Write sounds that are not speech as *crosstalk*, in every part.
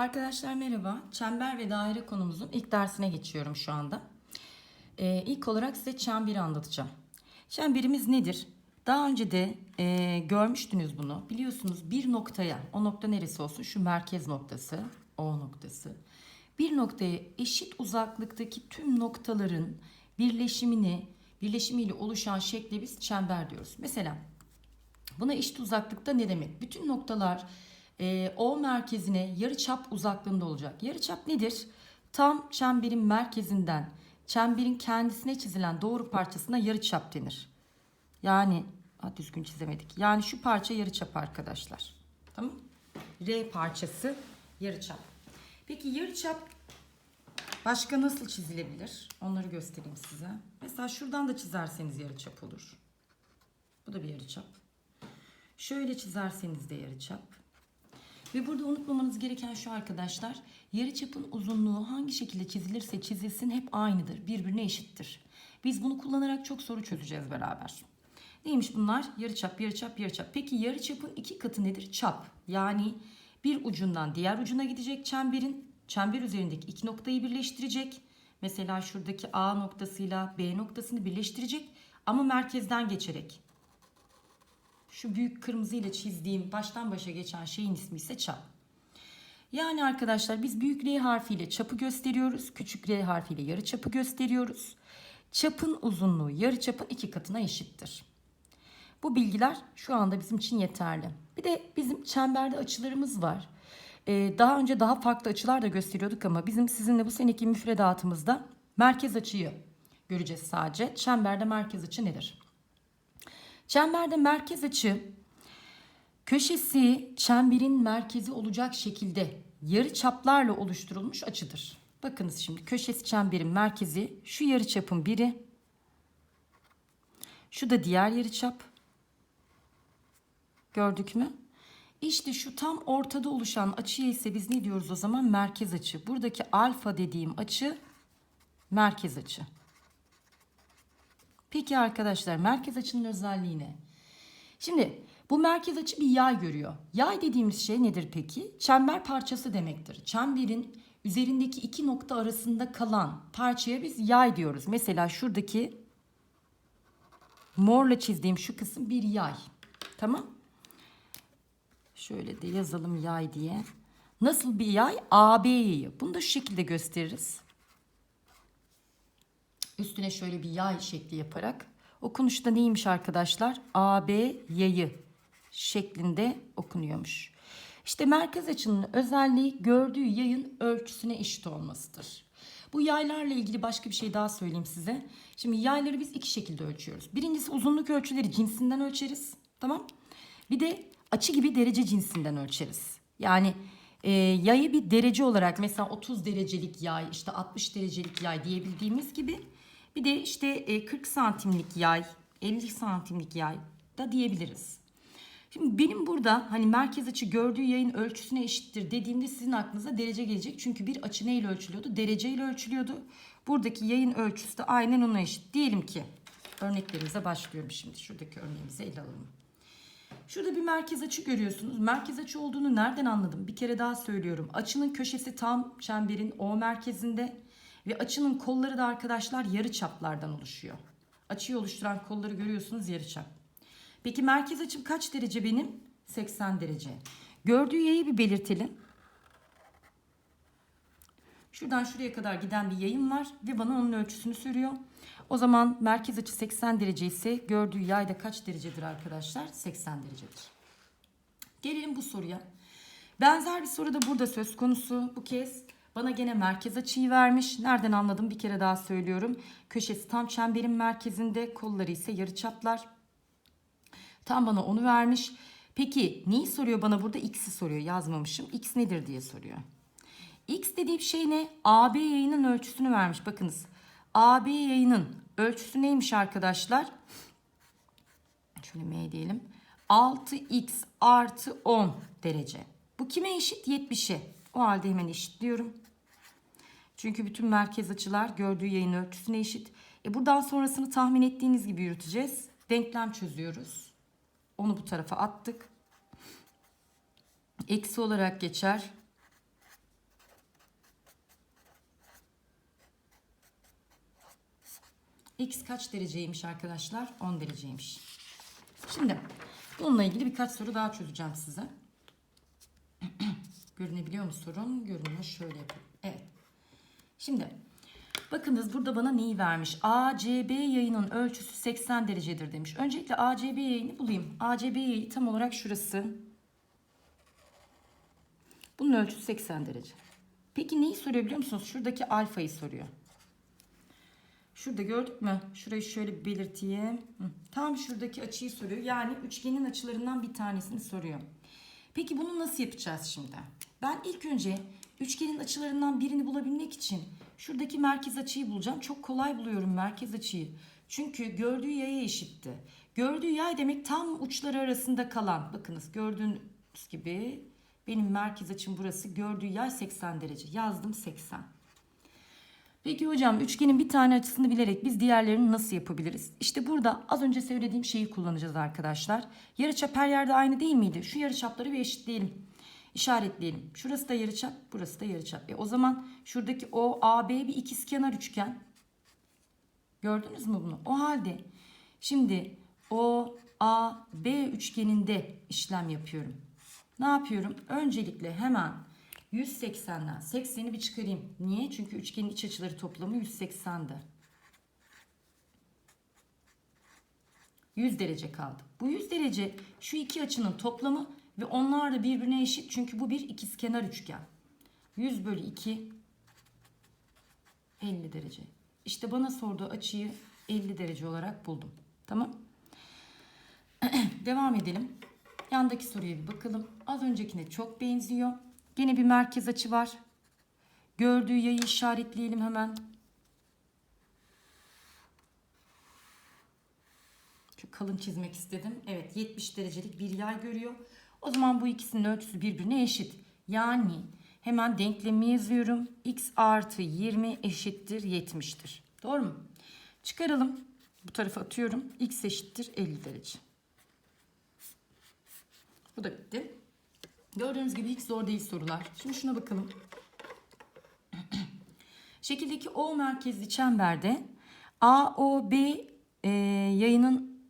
Arkadaşlar merhaba. Çember ve daire konumuzun ilk dersine geçiyorum şu anda. Ee, ilk olarak size çemberi anlatacağım. Çemberimiz nedir? Daha önce de e, görmüştünüz bunu. Biliyorsunuz bir noktaya, o nokta neresi olsun? Şu merkez noktası, O noktası. Bir noktaya eşit uzaklıktaki tüm noktaların birleşimini, birleşimiyle oluşan şekle biz çember diyoruz. Mesela Buna eşit uzaklıkta ne demek? Bütün noktalar e, O merkezine yarı çap uzaklığında olacak. Yarı çap nedir? Tam çemberin merkezinden çemberin kendisine çizilen doğru parçasına yarı çap denir. Yani ha, düzgün çizemedik. Yani şu parça yarı çap arkadaşlar. Tamam? R parçası yarı çap. Peki yarı çap başka nasıl çizilebilir? Onları göstereyim size. Mesela şuradan da çizerseniz yarı çap olur. Bu da bir yarı çap. Şöyle çizerseniz de yarıçap. Ve burada unutmamanız gereken şu arkadaşlar. Yarıçapın uzunluğu hangi şekilde çizilirse çizilsin hep aynıdır. Birbirine eşittir. Biz bunu kullanarak çok soru çözeceğiz beraber. Neymiş bunlar? Yarıçap, yarıçap, yarıçap. Peki yarıçapın iki katı nedir? Çap. Yani bir ucundan diğer ucuna gidecek çemberin. Çember üzerindeki iki noktayı birleştirecek. Mesela şuradaki A noktasıyla B noktasını birleştirecek. Ama merkezden geçerek. Şu büyük kırmızıyla çizdiğim baştan başa geçen şeyin ismi ise çap. Yani arkadaşlar biz büyük R harfiyle çapı gösteriyoruz. Küçük R harfiyle yarı çapı gösteriyoruz. Çapın uzunluğu yarı çapın iki katına eşittir. Bu bilgiler şu anda bizim için yeterli. Bir de bizim çemberde açılarımız var. Ee, daha önce daha farklı açılar da gösteriyorduk ama bizim sizinle bu seneki müfredatımızda merkez açıyı göreceğiz sadece. Çemberde merkez açı nedir? Çemberde merkez açı köşesi çemberin merkezi olacak şekilde yarı çaplarla oluşturulmuş açıdır. Bakınız şimdi köşesi çemberin merkezi şu yarı çapın biri. Şu da diğer yarı çap. Gördük mü? İşte şu tam ortada oluşan açıya ise biz ne diyoruz o zaman? Merkez açı. Buradaki alfa dediğim açı merkez açı. Peki arkadaşlar merkez açının özelliği ne? Şimdi bu merkez açı bir yay görüyor. Yay dediğimiz şey nedir peki? Çember parçası demektir. Çemberin üzerindeki iki nokta arasında kalan parçaya biz yay diyoruz. Mesela şuradaki morla çizdiğim şu kısım bir yay. Tamam? Şöyle de yazalım yay diye. Nasıl bir yay? AB yayı. Bunu da şu şekilde gösteririz. Üstüne şöyle bir yay şekli yaparak. Okunuşta neymiş arkadaşlar? AB yayı şeklinde okunuyormuş. İşte merkez açının özelliği gördüğü yayın ölçüsüne eşit olmasıdır. Bu yaylarla ilgili başka bir şey daha söyleyeyim size. Şimdi yayları biz iki şekilde ölçüyoruz. Birincisi uzunluk ölçüleri cinsinden ölçeriz. Tamam. Bir de açı gibi derece cinsinden ölçeriz. Yani e, yayı bir derece olarak mesela 30 derecelik yay, işte 60 derecelik yay diyebildiğimiz gibi bir de işte e, 40 santimlik yay, 50 santimlik yay da diyebiliriz. Şimdi benim burada hani merkez açı gördüğü yayın ölçüsüne eşittir dediğimde sizin aklınıza derece gelecek. Çünkü bir açı neyle ölçülüyordu? Dereceyle ölçülüyordu. Buradaki yayın ölçüsü de aynen ona eşit. Diyelim ki örneklerimize başlıyorum şimdi. Şuradaki örneğimizi ele alalım. Şurada bir merkez açı görüyorsunuz. Merkez açı olduğunu nereden anladım? Bir kere daha söylüyorum. Açının köşesi tam çemberin O merkezinde ve açının kolları da arkadaşlar yarı çaplardan oluşuyor. Açıyı oluşturan kolları görüyorsunuz yarı çap. Peki merkez açım kaç derece benim? 80 derece. Gördüğü yayı bir belirtelim. Şuradan şuraya kadar giden bir yayın var ve bana onun ölçüsünü soruyor. O zaman merkez açı 80 derece ise gördüğü yay da kaç derecedir arkadaşlar? 80 derecedir. Gelelim bu soruya. Benzer bir soru da burada söz konusu. Bu kez bana gene merkez açıyı vermiş. Nereden anladım bir kere daha söylüyorum. Köşesi tam çemberin merkezinde, kolları ise yarıçaplar. Tam bana onu vermiş. Peki neyi soruyor bana burada? X'i soruyor. Yazmamışım. X nedir diye soruyor. X dediğim şey ne? AB yayının ölçüsünü vermiş. Bakınız. AB yayının ölçüsü neymiş arkadaşlar? Şöyle M diyelim. 6x artı 10 derece. Bu kime eşit? 70'e. O halde hemen eşitliyorum. Çünkü bütün merkez açılar gördüğü yayın ölçüsüne eşit. E buradan sonrasını tahmin ettiğiniz gibi yürüteceğiz. Denklem çözüyoruz. Onu bu tarafa attık. Eksi olarak geçer. X kaç dereceymiş arkadaşlar? 10 dereceymiş. Şimdi bununla ilgili birkaç soru daha çözeceğim size. *clears throat* Görünebiliyor mu sorun? Görünüyor. Şöyle yapayım. Evet. Şimdi bakınız burada bana neyi vermiş? ACB yayının ölçüsü 80 derecedir demiş. Öncelikle ACB yayını bulayım. ACB yayı tam olarak şurası. Bunun ölçüsü 80 derece. Peki neyi soruyor biliyor musunuz? Şuradaki alfayı soruyor. Şurada gördük mü? Şurayı şöyle belirteyim. Tam şuradaki açıyı soruyor. Yani üçgenin açılarından bir tanesini soruyor. Peki bunu nasıl yapacağız şimdi? Ben ilk önce üçgenin açılarından birini bulabilmek için şuradaki merkez açıyı bulacağım. Çok kolay buluyorum merkez açıyı. Çünkü gördüğü yaya eşitti. Gördüğü yay demek tam uçları arasında kalan. Bakınız gördüğünüz gibi benim merkez açım burası. Gördüğü yay 80 derece. Yazdım 80. Peki hocam üçgenin bir tane açısını bilerek biz diğerlerini nasıl yapabiliriz? İşte burada az önce söylediğim şeyi kullanacağız arkadaşlar. Yarıçap her yerde aynı değil miydi? Şu yarıçapları bir eşitleyelim. İşaretleyelim. Şurası da yarıçap, burası da yarıçap. E o zaman şuradaki o AB bir ikizkenar üçgen. Gördünüz mü bunu? O halde şimdi o A B üçgeninde işlem yapıyorum. Ne yapıyorum? Öncelikle hemen 180'den 80'i bir çıkarayım. Niye? Çünkü üçgenin iç açıları toplamı 180'de. 100 derece kaldı. Bu 100 derece şu iki açının toplamı ve onlar da birbirine eşit. Çünkü bu bir ikizkenar üçgen. 100 bölü 2 50 derece. İşte bana sorduğu açıyı 50 derece olarak buldum. Tamam. *clears throat* Devam edelim. Yandaki soruya bir bakalım. Az öncekine çok benziyor. Yine bir merkez açı var. Gördüğü yayı işaretleyelim hemen. Şu kalın çizmek istedim. Evet 70 derecelik bir yay görüyor. O zaman bu ikisinin ölçüsü birbirine eşit. Yani hemen denklemi yazıyorum. X artı 20 eşittir 70'tir. Doğru mu? Çıkaralım. Bu tarafa atıyorum. X eşittir 50 derece. Bu da bitti. Gördüğünüz gibi hiç zor değil sorular. Şimdi şuna bakalım. *clears throat* Şekildeki O merkezli çemberde AOB e, yayının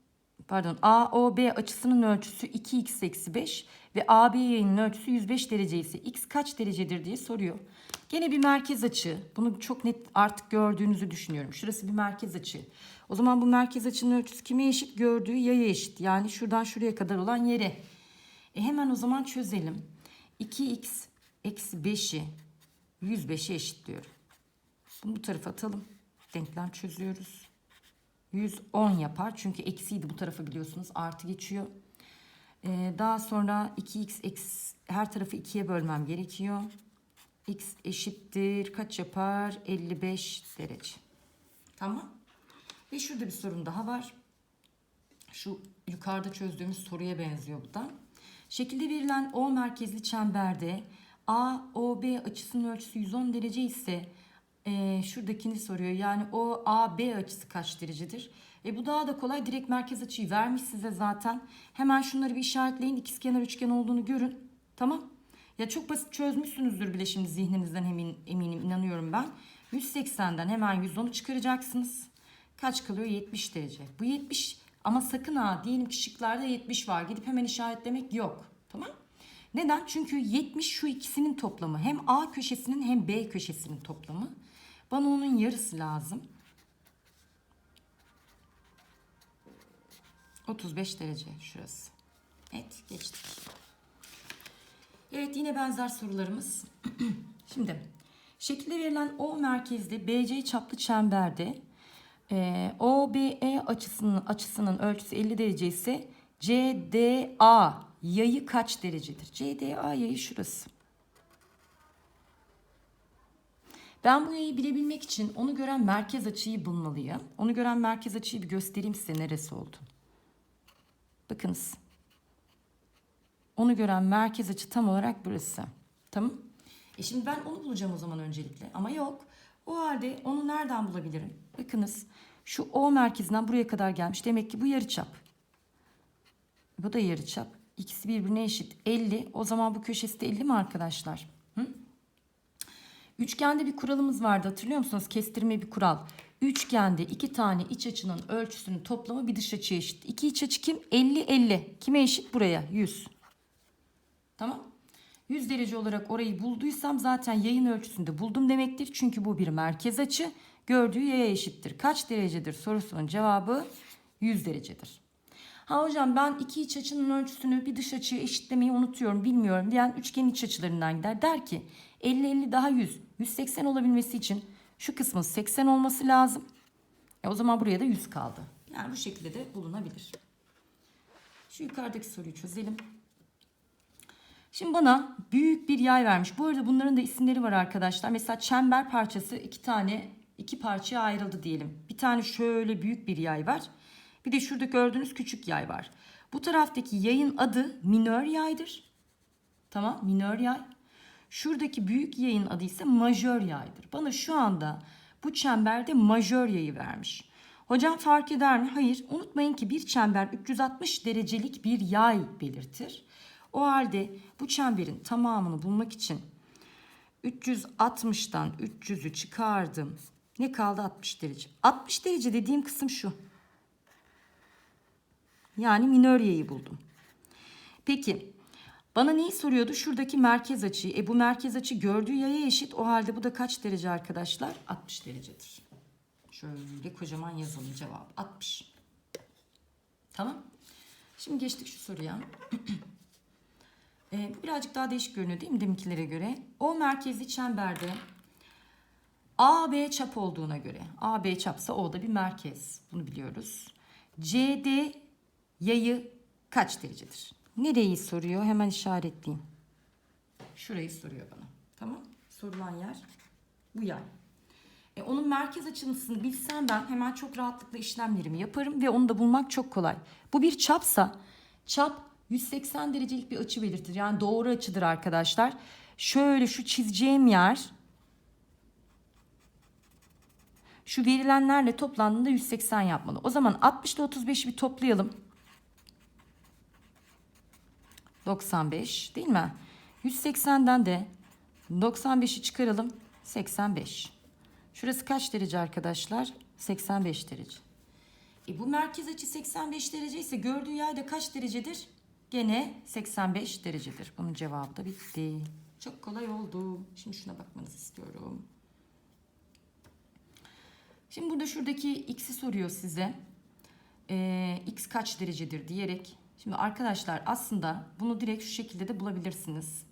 pardon AOB açısının ölçüsü 2x eksi 5 ve AB yayının ölçüsü 105 derece ise x kaç derecedir diye soruyor. Gene bir merkez açı. Bunu çok net artık gördüğünüzü düşünüyorum. Şurası bir merkez açı. O zaman bu merkez açının ölçüsü kime eşit? Gördüğü yaya eşit. Yani şuradan şuraya kadar olan yere. E hemen o zaman çözelim. 2x eksi 5'i 105'e eşitliyorum. Bunu bu tarafa atalım. Denklem çözüyoruz. 110 yapar. Çünkü eksiydi bu tarafa biliyorsunuz. Artı geçiyor. Ee, daha sonra 2x eksi her tarafı 2'ye bölmem gerekiyor. x eşittir. Kaç yapar? 55 derece. Tamam. Ve şurada bir sorun daha var. Şu yukarıda çözdüğümüz soruya benziyor bu da. Şekilde verilen O merkezli çemberde AOB açısının ölçüsü 110 derece ise e, şuradakini soruyor. Yani o AB açısı kaç derecedir? E, bu daha da kolay. Direkt merkez açıyı vermiş size zaten. Hemen şunları bir işaretleyin. İkizkenar üçgen olduğunu görün. Tamam. Ya çok basit çözmüşsünüzdür bile şimdi zihninizden emin, eminim inanıyorum ben. 180'den hemen 110'u çıkaracaksınız. Kaç kalıyor? 70 derece. Bu 70 ama sakın ha diyelim ki şıklarda 70 var. Gidip hemen işaretlemek yok. Tamam? Neden? Çünkü 70 şu ikisinin toplamı. Hem A köşesinin hem B köşesinin toplamı. Bana onun yarısı lazım. 35 derece şurası. Evet geçtik. Evet yine benzer sorularımız. *clears throat* Şimdi şekilde verilen O merkezli BC çaplı çemberde e, OBE açısının açısının ölçüsü 50 derece ise CDA yayı kaç derecedir? CDA yayı şurası. Ben bu yayı bilebilmek için onu gören merkez açıyı bulmalıyım. Onu gören merkez açıyı bir göstereyim size neresi oldu. Bakınız. Onu gören merkez açı tam olarak burası. Tamam. E şimdi ben onu bulacağım o zaman öncelikle. Ama yok. O halde onu nereden bulabilirim? Bakınız. Şu O merkezinden buraya kadar gelmiş. Demek ki bu yarıçap. Bu da yarıçap. İkisi birbirine eşit. 50. O zaman bu köşesi de 50 mi arkadaşlar? Hı? Üçgende bir kuralımız vardı hatırlıyor musunuz? Kestirme bir kural. Üçgende iki tane iç açının ölçüsünün toplamı bir dış açıya eşit. İki iç açı kim? 50 50. Kime eşit? Buraya 100. Tamam. 100 derece olarak orayı bulduysam zaten yayın ölçüsünde buldum demektir. Çünkü bu bir merkez açı. Gördüğü yaya eşittir. Kaç derecedir sorusunun cevabı 100 derecedir. Ha hocam ben iki iç açının ölçüsünü bir dış açıya eşitlemeyi unutuyorum bilmiyorum diyen üçgenin iç açılarından gider. Der ki 50-50 daha 100. 180 olabilmesi için şu kısmın 80 olması lazım. E o zaman buraya da 100 kaldı. Yani bu şekilde de bulunabilir. Şu yukarıdaki soruyu çözelim. Şimdi bana büyük bir yay vermiş. Bu arada bunların da isimleri var arkadaşlar. Mesela çember parçası iki tane iki parçaya ayrıldı diyelim. Bir tane şöyle büyük bir yay var. Bir de şurada gördüğünüz küçük yay var. Bu taraftaki yayın adı minör yaydır. Tamam minör yay. Şuradaki büyük yayın adı ise majör yaydır. Bana şu anda bu çemberde majör yayı vermiş. Hocam fark eder mi? Hayır. Unutmayın ki bir çember 360 derecelik bir yay belirtir. O halde bu çemberin tamamını bulmak için 360'tan 300'ü çıkardım. Ne kaldı 60 derece? 60 derece dediğim kısım şu. Yani minör yayı buldum. Peki bana neyi soruyordu? Şuradaki merkez açıyı. E bu merkez açı gördüğü yaya eşit. O halde bu da kaç derece arkadaşlar? 60 derecedir. Şöyle kocaman yazalım cevap 60. Tamam. Şimdi geçtik şu soruya. *clears throat* Ee, bu birazcık daha değişik görünüyor değil mi deminkilere göre? O merkezli çemberde AB çap olduğuna göre. AB çapsa o da bir merkez. Bunu biliyoruz. CD yayı kaç derecedir? Nereyi soruyor? Hemen işaretleyeyim. Şurayı soruyor bana. Tamam. Sorulan yer bu yay. E, onun merkez açısını bilsem ben hemen çok rahatlıkla işlemlerimi yaparım ve onu da bulmak çok kolay. Bu bir çapsa çap 180 derecelik bir açı belirtir. Yani doğru açıdır arkadaşlar. Şöyle şu çizeceğim yer şu verilenlerle toplandığında 180 yapmalı. O zaman 60 ile 35'i bir toplayalım. 95 değil mi? 180'den de 95'i çıkaralım. 85. Şurası kaç derece arkadaşlar? 85 derece. E bu merkez açı 85 derece ise gördüğü yerde kaç derecedir? Gene 85 derecedir. Bunun cevabı da bitti. Çok kolay oldu. Şimdi şuna bakmanızı istiyorum. Şimdi burada şuradaki x'i soruyor size. Ee, x kaç derecedir diyerek. Şimdi arkadaşlar aslında bunu direkt şu şekilde de bulabilirsiniz.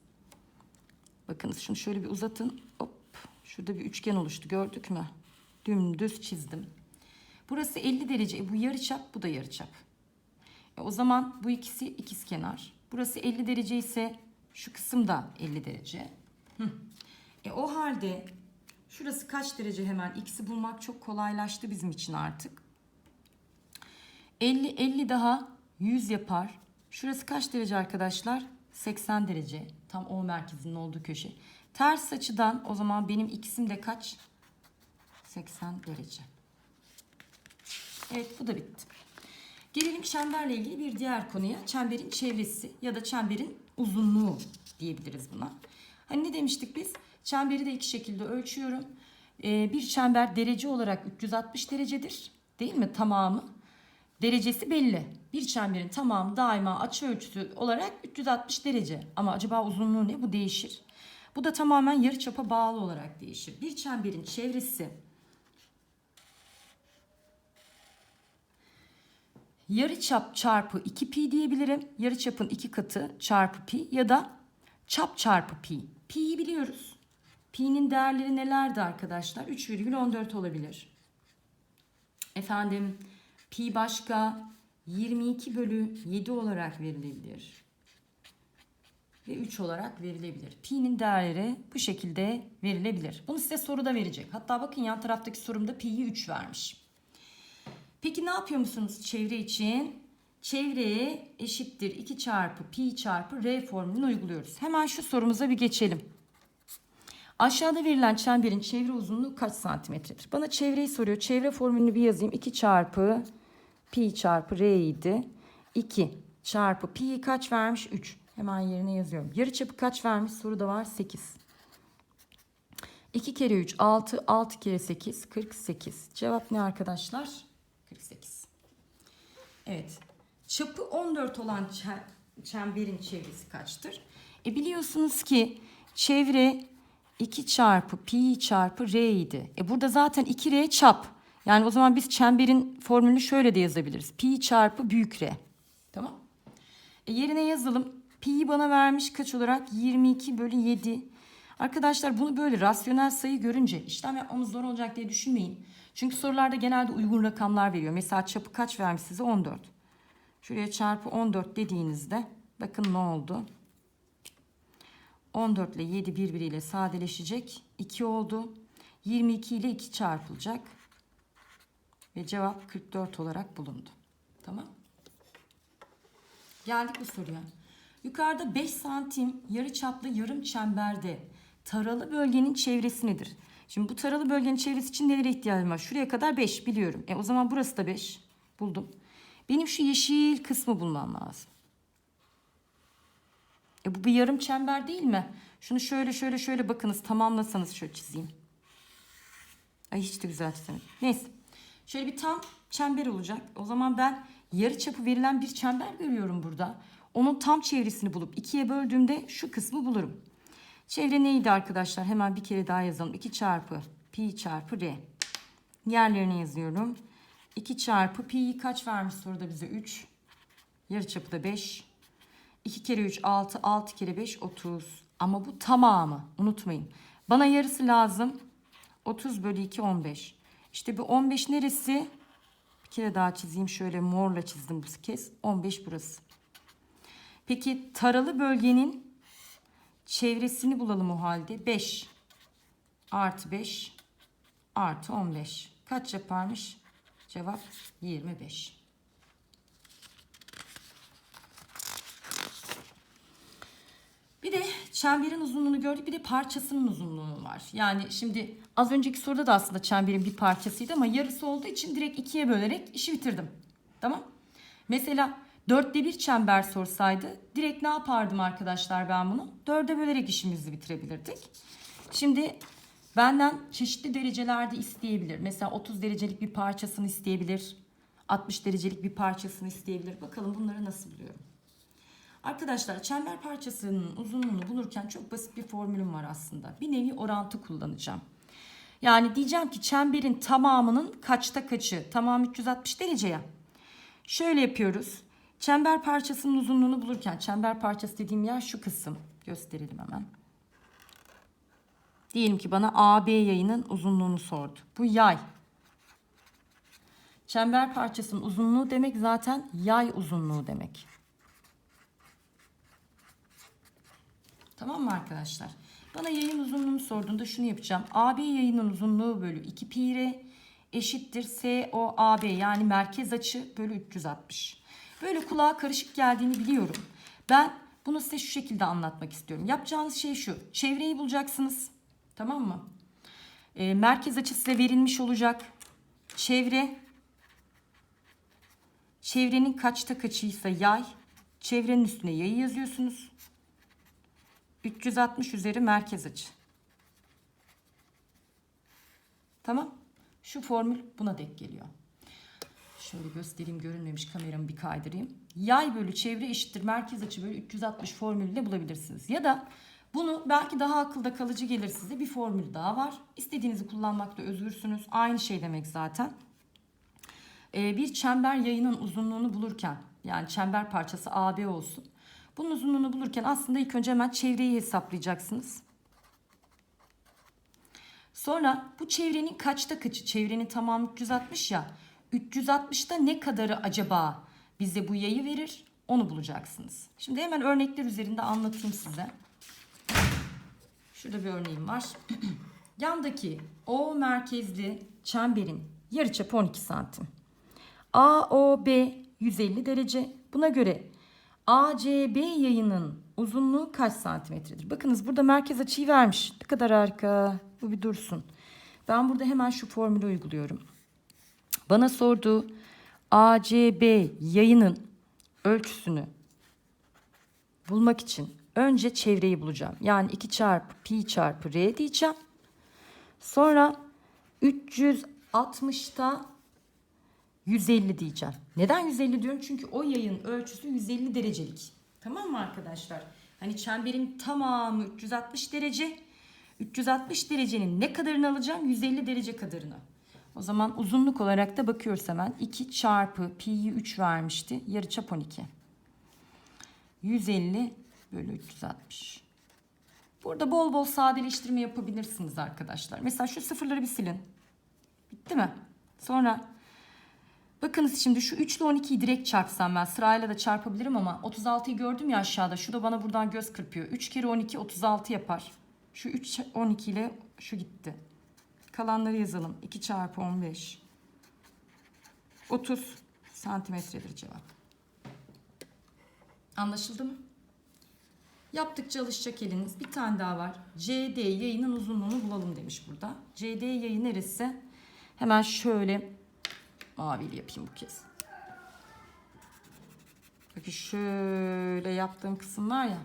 Bakınız şunu şöyle bir uzatın. Hop. Şurada bir üçgen oluştu gördük mü? Dümdüz çizdim. Burası 50 derece. E, bu yarıçap, bu da yarıçap. E, o zaman bu ikisi ikizkenar. Burası 50 derece ise şu kısım da 50 derece. E, o halde şurası kaç derece hemen x'i bulmak çok kolaylaştı bizim için artık. 50 50 daha 100 yapar. Şurası kaç derece arkadaşlar? 80 derece. Tam O merkezinin olduğu köşe. Ters açıdan o zaman benim x'im de kaç? 80 derece. Evet bu da bitti. Gelelim çemberle ilgili bir diğer konuya. Çemberin çevresi ya da çemberin uzunluğu diyebiliriz buna. Hani ne demiştik biz? Çemberi de iki şekilde ölçüyorum. Ee, bir çember derece olarak 360 derecedir. Değil mi? Tamamı. Derecesi belli. Bir çemberin tamamı daima açı ölçüsü olarak 360 derece. Ama acaba uzunluğu ne? Bu değişir. Bu da tamamen yarıçapa bağlı olarak değişir. Bir çemberin çevresi yarıçap çarpı 2 pi diyebilirim. Yarıçapın iki katı çarpı pi ya da çap çarpı pi. Pi'yi biliyoruz. Pi'nin değerleri nelerdi arkadaşlar? 3,14 olabilir. Efendim pi başka 22 bölü 7 olarak verilebilir. Ve 3 olarak verilebilir. Pi'nin değerleri bu şekilde verilebilir. Bunu size soruda verecek. Hatta bakın yan taraftaki sorumda pi'yi 3 vermiş. Peki ne yapıyor musunuz çevre için? Çevreye eşittir 2 çarpı pi çarpı r formülünü uyguluyoruz. Hemen şu sorumuza bir geçelim. Aşağıda verilen çemberin çevre uzunluğu kaç santimetredir? Bana çevreyi soruyor. Çevre formülünü bir yazayım. 2 çarpı pi çarpı r idi. 2 çarpı pi kaç vermiş? 3. Hemen yerine yazıyorum. Yarıçapı kaç vermiş? Soruda var 8. 2 kere 3 6, 6 kere 8 48. Cevap ne arkadaşlar? 48. Evet. Çapı 14 olan çe- çemberin çevresi kaçtır? E biliyorsunuz ki çevre 2 çarpı pi çarpı r idi. E burada zaten 2r çap. Yani o zaman biz çemberin formülünü şöyle de yazabiliriz. Pi çarpı büyük r. Tamam. E yerine yazalım. Pi'yi bana vermiş kaç olarak? 22 bölü 7. Arkadaşlar bunu böyle rasyonel sayı görünce işlem yapmamız zor olacak diye düşünmeyin. Çünkü sorularda genelde uygun rakamlar veriyor. Mesela çapı kaç vermiş size? 14. Şuraya çarpı 14 dediğinizde bakın ne oldu? 14 ile 7 birbiriyle sadeleşecek. 2 oldu. 22 ile 2 çarpılacak. Ve cevap 44 olarak bulundu. Tamam. Geldik bu soruya. Yukarıda 5 santim yarı çaplı yarım çemberde taralı bölgenin çevresi nedir? Şimdi bu taralı bölgenin çevresi için nelere ihtiyacım var? Şuraya kadar 5 biliyorum. E o zaman burası da 5. Buldum. Benim şu yeşil kısmı bulmam lazım. E bu bir yarım çember değil mi? Şunu şöyle şöyle şöyle bakınız tamamlasanız şöyle çizeyim. Ay hiç de güzel çizemedim. Neyse. Şöyle bir tam çember olacak. O zaman ben yarı çapı verilen bir çember görüyorum burada. Onun tam çevresini bulup ikiye böldüğümde şu kısmı bulurum. Çevre neydi arkadaşlar? Hemen bir kere daha yazalım. 2 çarpı pi çarpı r. Yerlerine yazıyorum. 2 çarpı pi'yi kaç vermiş soruda bize? 3. Yarıçapı da 5. 2 kere 3 6, 6 kere 5 30. Ama bu tamamı unutmayın. Bana yarısı lazım. 30 bölü 2 15. İşte bu 15 neresi? Bir kere daha çizeyim. Şöyle morla çizdim bu kez. 15 burası. Peki taralı bölgenin çevresini bulalım o halde. 5 artı 5 artı 15. Kaç yaparmış? Cevap 25. Bir de çemberin uzunluğunu gördük. Bir de parçasının uzunluğu var. Yani şimdi az önceki soruda da aslında çemberin bir parçasıydı ama yarısı olduğu için direkt ikiye bölerek işi bitirdim. Tamam. Mesela dörtte bir çember sorsaydı direkt ne yapardım arkadaşlar ben bunu? Dörde bölerek işimizi bitirebilirdik. Şimdi benden çeşitli derecelerde isteyebilir. Mesela 30 derecelik bir parçasını isteyebilir. 60 derecelik bir parçasını isteyebilir. Bakalım bunları nasıl buluyorum. Arkadaşlar çember parçasının uzunluğunu bulurken çok basit bir formülüm var aslında. Bir nevi orantı kullanacağım. Yani diyeceğim ki çemberin tamamının kaçta kaçı? Tamam 360 derece ya. Şöyle yapıyoruz. Çember parçasının uzunluğunu bulurken çember parçası dediğim yer şu kısım. Gösterelim hemen. Diyelim ki bana AB yayının uzunluğunu sordu. Bu yay. Çember parçasının uzunluğu demek zaten yay uzunluğu demek. Tamam mı arkadaşlar? Bana yayın uzunluğunu sorduğunda şunu yapacağım. AB yayının uzunluğu bölü 2 pi r eşittir SOAB yani merkez açı bölü 360. Böyle kulağa karışık geldiğini biliyorum. Ben bunu size şu şekilde anlatmak istiyorum. Yapacağınız şey şu. Çevreyi bulacaksınız. Tamam mı? E, merkez açı size verilmiş olacak. Çevre. Çevrenin kaçta kaçıysa yay. Çevrenin üstüne yayı yazıyorsunuz. 360 üzeri merkez açı. Tamam. Şu formül buna denk geliyor. Şöyle göstereyim görünmemiş kameramı bir kaydırayım. Yay bölü çevre eşittir merkez açı bölü 360 formülüyle bulabilirsiniz. Ya da bunu belki daha akılda kalıcı gelir size bir formül daha var. İstediğinizi kullanmakta özgürsünüz. Aynı şey demek zaten. Ee, bir çember yayının uzunluğunu bulurken yani çember parçası AB olsun. Bunun uzunluğunu bulurken aslında ilk önce hemen çevreyi hesaplayacaksınız. Sonra bu çevrenin kaçta kaçı? Çevrenin tamamı 360 ya. 360'ta ne kadarı acaba bize bu yayı verir? Onu bulacaksınız. Şimdi hemen örnekler üzerinde anlatayım size. Şurada bir örneğim var. *clears throat* Yandaki O merkezli çemberin yarıçapı 12 santim. AOB 150 derece. Buna göre ACB yayının uzunluğu kaç santimetredir? Bakınız burada merkez açıyı vermiş. Ne kadar harika. Bu bir dursun. Ben burada hemen şu formülü uyguluyorum. Bana sorduğu ACB yayının ölçüsünü bulmak için önce çevreyi bulacağım. Yani 2 çarpı pi çarpı r diyeceğim. Sonra 360'ta 150 diyeceğim. Neden 150 diyorum? Çünkü o yayın ölçüsü 150 derecelik. Tamam mı arkadaşlar? Hani çemberin tamamı 360 derece. 360 derecenin ne kadarını alacağım? 150 derece kadarını. O zaman uzunluk olarak da bakıyoruz hemen. 2 çarpı pi'yi 3 vermişti. Yarıçap 12. 150 bölü 360. Burada bol bol sadeleştirme yapabilirsiniz arkadaşlar. Mesela şu sıfırları bir silin. Bitti mi? Sonra bakınız şimdi şu 3 ile 12'yi direkt çarpsam ben sırayla da çarpabilirim ama 36'yı gördüm ya aşağıda. Şu da bana buradan göz kırpıyor. 3 kere 12 36 yapar. Şu 3 12 ile şu gitti. Kalanları yazalım. 2 çarpı 15. 30 santimetredir cevap. Anlaşıldı mı? Yaptıkça alışacak eliniz. Bir tane daha var. CD yayının uzunluğunu bulalım demiş burada. CD yayı neresi? Hemen şöyle mavili yapayım bu kez. Bakın şöyle yaptığım kısım var ya.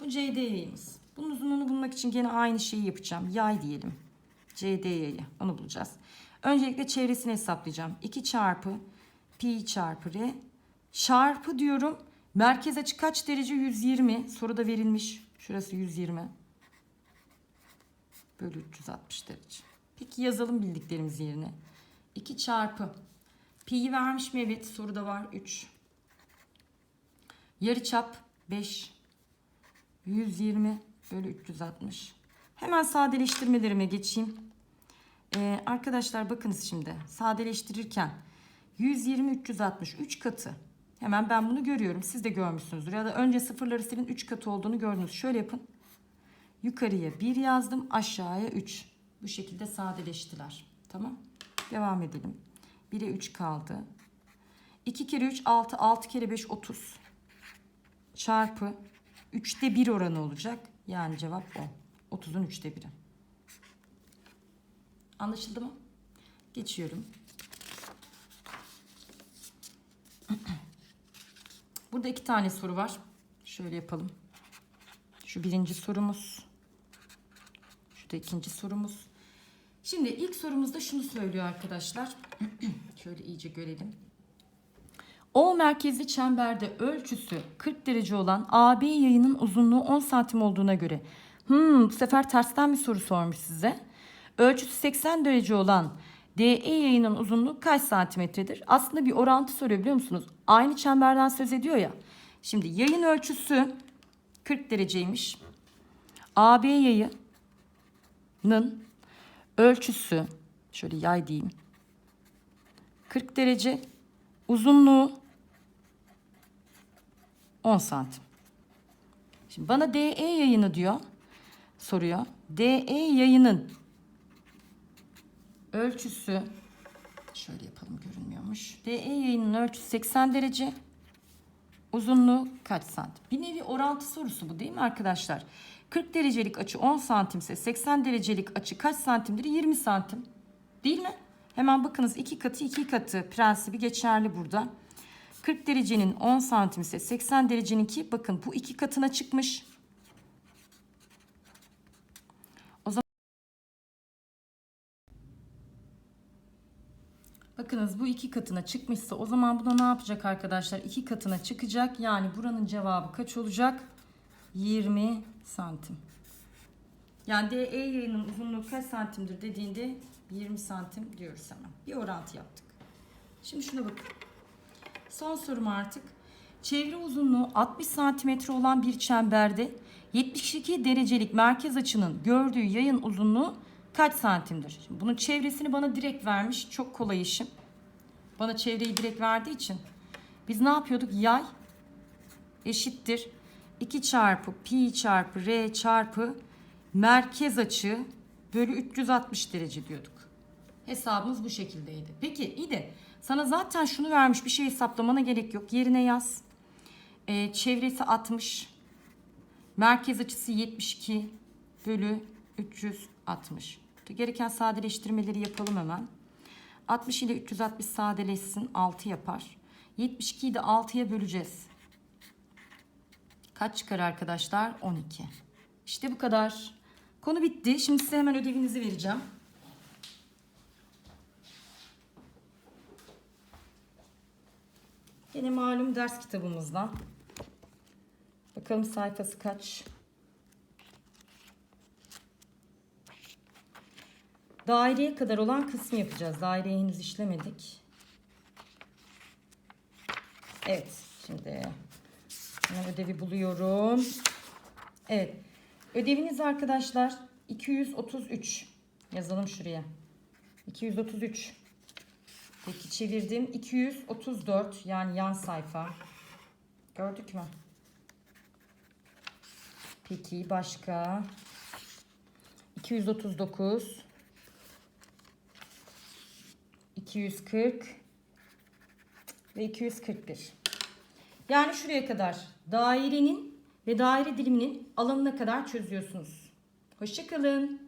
Bu CD yayımız. Bunun uzunluğunu bulmak için gene aynı şeyi yapacağım. Yay diyelim. CD yayı. Onu bulacağız. Öncelikle çevresini hesaplayacağım. 2 çarpı pi çarpı r çarpı diyorum. Merkez açı kaç derece? 120. Soruda verilmiş. Şurası 120. Bölü 360 derece. Peki yazalım bildiklerimiz yerine. 2 çarpı. Pi'yi vermiş mi? Evet. Soruda var. 3. Yarıçap 5. 120 bölü 360. Hemen sadeleştirmelerime geçeyim. Ee, arkadaşlar bakınız şimdi. Sadeleştirirken 120 360 3 katı. Hemen ben bunu görüyorum. Siz de görmüşsünüzdür. Ya da önce sıfırları silin 3 katı olduğunu gördünüz. Şöyle yapın. Yukarıya 1 yazdım. Aşağıya 3. Bu şekilde sadeleştiler. Tamam. Devam edelim. 1'e 3 kaldı. 2 kere 3 6. 6 kere 5 30. Çarpı 3'te 1 oranı olacak. Yani cevap 10. 30'un 3'te 1'i. Anlaşıldı mı? Geçiyorum. *clears throat* Burada iki tane soru var. Şöyle yapalım. Şu birinci sorumuz. Şu da ikinci sorumuz. Şimdi ilk sorumuzda şunu söylüyor arkadaşlar. *clears throat* Şöyle iyice görelim. O merkezli çemberde ölçüsü 40 derece olan AB yayının uzunluğu 10 santim olduğuna göre. Hmm, bu sefer tersten bir soru sormuş size. Ölçüsü 80 derece olan DE yayının uzunluğu kaç santimetredir? Aslında bir orantı soruyor biliyor musunuz? Aynı çemberden söz ediyor ya. Şimdi yayın ölçüsü 40 dereceymiş. AB yayının ölçüsü şöyle yay diyeyim. 40 derece uzunluğu 10 santim. Şimdi bana DE yayını diyor. Soruyor. DE yayının ölçüsü şöyle yapalım görünmüyormuş. DE yayının ölçüsü 80 derece. Uzunluğu kaç santim? Bir nevi orantı sorusu bu değil mi arkadaşlar? 40 derecelik açı 10 santimse 80 derecelik açı kaç santimdir? 20 santim. Değil mi? Hemen bakınız iki katı iki katı prensibi geçerli burada. 40 derecenin 10 santim ise 80 dereceninki bakın bu iki katına çıkmış. O zaman Bakınız bu iki katına çıkmışsa o zaman bu da ne yapacak arkadaşlar? İki katına çıkacak. Yani buranın cevabı kaç olacak? 20 santim. Yani DE yayının uzunluğu kaç santimdir dediğinde 20 santim diyoruz hemen. Bir orantı yaptık. Şimdi şuna bakın. Son sorum artık. Çevre uzunluğu 60 santimetre olan bir çemberde 72 derecelik merkez açının gördüğü yayın uzunluğu kaç santimdir? Şimdi bunun çevresini bana direkt vermiş. Çok kolay işim. Bana çevreyi direkt verdiği için. Biz ne yapıyorduk? Yay eşittir. 2 çarpı pi çarpı r çarpı merkez açı bölü 360 derece diyorduk. Hesabımız bu şekildeydi. Peki iyi de sana zaten şunu vermiş bir şey hesaplamana gerek yok. Yerine yaz. Ee, çevresi 60. Merkez açısı 72 bölü 360. Gereken sadeleştirmeleri yapalım hemen. 60 ile 360 sadeleşsin 6 yapar. 72'yi de 6'ya böleceğiz. Kaç çıkar arkadaşlar? 12. İşte bu kadar. Konu bitti. Şimdi size hemen ödevinizi vereceğim. Yine malum ders kitabımızdan. Bakalım sayfası kaç? Daireye kadar olan kısmı yapacağız. Daireyi henüz işlemedik. Evet. Şimdi ödevi buluyorum. Evet. Ödeviniz arkadaşlar 233. Yazalım şuraya. 233. Peki çevirdim. 234 yani yan sayfa. Gördük mü? Peki başka? 239 240 ve 241. Yani şuraya kadar dairenin ve daire diliminin alanına kadar çözüyorsunuz. Hoşçakalın.